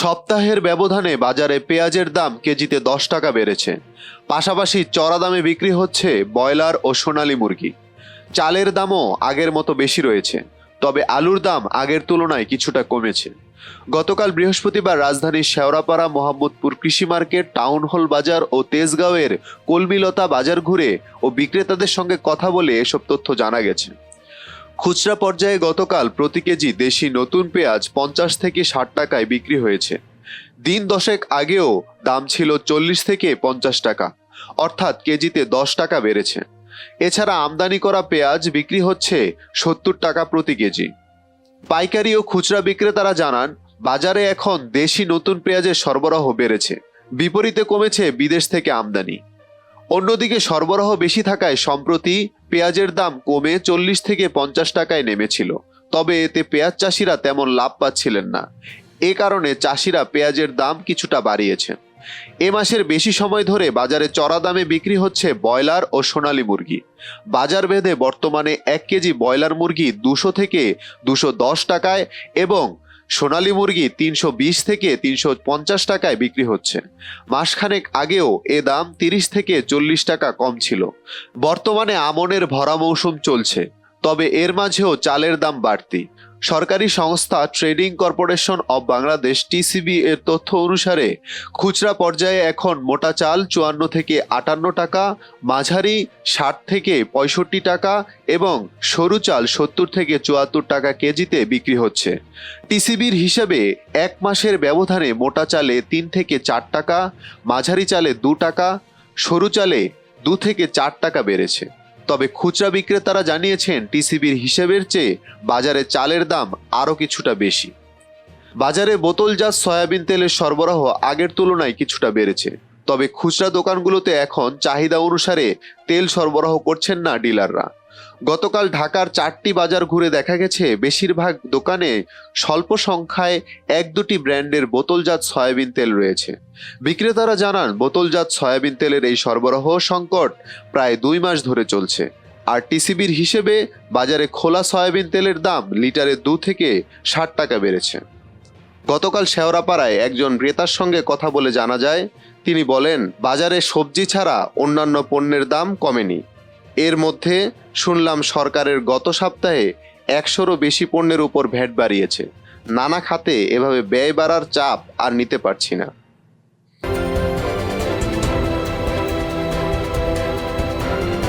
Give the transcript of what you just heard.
সপ্তাহের ব্যবধানে বাজারে পেঁয়াজের দাম কেজিতে দশ টাকা বেড়েছে। পাশাপাশি চড়া দামে বিক্রি হচ্ছে ব্রয়লার ও সোনালী মুরগি। চালের দামও আগের মতো বেশি রয়েছে, তবে আলুর দাম আগের তুলনায় কিছুটা কমেছে। গতকাল বৃহস্পতিবার রাজধানীর শেওড়াপাড়া মোহাম্মদপুর কৃষি মার্কেট, টাউন হল বাজার ও তেজগাঁওয়ের কলমিলতা বাজার ঘুরে ও বিক্রেতাদের সঙ্গে কথা বলে এসব তথ্য জানা গেছে। খুচরা পর্যায়ে গতকাল প্রতি কেজি দেশি নতুন পেঁয়াজ পঞ্চাশ থেকে ষাট টাকায় বিক্রি হয়েছে। দিন দশেক আগেও দাম ছিল চল্লিশ থেকে পঞ্চাশ টাকা, অর্থাৎ কেজিতে দশ টাকা বেড়েছে। এছাড়া আমদানি করা পেঁয়াজ বিক্রি হচ্ছে সত্তর টাকা প্রতি কেজি। পাইকারি ও খুচরা বিক্রেতারা জানান, বাজারে এখন দেশি নতুন পেঁয়াজের সরবরাহ বেড়েছে, বিপরীতে কমেছে বিদেশ থেকে আমদানি। অন্যদিকে সরবরাহ বেশি থাকায় সম্প্রতি পেঁয়াজের দাম কমে চল্লিশ থেকে পঞ্চাশ টাকায় নেমেছিল, তবে এতে পেঁয়াজ চাষিরা তেমন লাভ পাচ্ছিলেন না। এ কারণে চাষিরা পেঁয়াজের দাম কিছুটা বাড়িয়েছে এ মাসের বেশি সময় ধরে বাজারে চড়া দামে বিক্রি হচ্ছে ব্রয়লার ও সোনালী মুরগি। বাজার ভেদে বর্তমানে এক কেজি ব্রয়লার মুরগি দুশো থেকে দুশো দশ টাকায় এবং সোনালী মুরগি তিনশো বিশ থেকে তিনশো পঞ্চাশ টাকায় বিক্রি হচ্ছে। মাসখানেক আগেও এ দাম তিরিশ থেকে চল্লিশ টাকা কম ছিল। বর্তমানে আমনের ভরা মৌসুম চলছে। তবে এর মাঝেও চালের দাম বাড়তি। সরকারি সংস্থা trading corporation of Bangladesh TCB এর তথ্য অনুসারে, খুচরা পর্যায়ে এখন মোটা চাল চুয়ান্ন থেকে আটান্ন টাকা, মাঝারি ষাট থেকে পঁয়ষট্টি টাকা এবং সরু চাল সত্তর থেকে চুয়াত্তর টাকা কেজিতে বিক্রি হচ্ছে। টিসিবির হিসাবে এক মাসের ব্যবধানে মোটা চালে তিন থেকে চার টাকা, মাঝারি চালে দু টাকা, সরু চালে দু থেকে চার টাকা বেড়েছে। তবে খুচরা বিক্রেতারা জানিয়েছেন, টিসিবির হিসেবের চেয়ে বাজারে চালের দাম আরও কিছুটা বেশি। বাজারে বোতলজাত সয়াবিন তেলের সরবরাহ আগের তুলনায় কিছুটা বেড়েছে। তবে খুচরা দোকানগুলোতে এখন চাহিদা অনুসারে তেল সরবরাহ করছেন না ডিলাররা। গতকাল ঢাকার চারটি বাজার ঘুরে দেখা গেছে, বেশিরভাগ দোকানে স্বল্প সংখ্যায় এক দুটি ব্র্যান্ডের বোতলজাত সয়াবিন তেল রয়েছে। বিক্রেতারা জানান, বোতলজাত সয়াবিন তেলের এই সরবরাহ সংকট প্রায় দুই মাস ধরে চলছে। আর টিসিবির হিসেবে বাজারে খোলা সয়াবিন তেলের দাম লিটারে দু থেকে ষাট টাকা বেড়েছে। গতকাল শেওড়াপাড়ায় একজন ক্রেতার সঙ্গে কথা বলে জানা যায়, তিনি বলেন, বাজারে সবজি ছাড়া অন্যান্য পণ্যের দাম কমেনি। এর মধ্যে শুনলাম সরকারের গত সপ্তাহে একশোরও বেশি পণ্যের উপর ভ্যাট বাড়িয়েছে। নানা খাতে এভাবে ব্যয় বাড়ার চাপ আর নিতে পারছি না।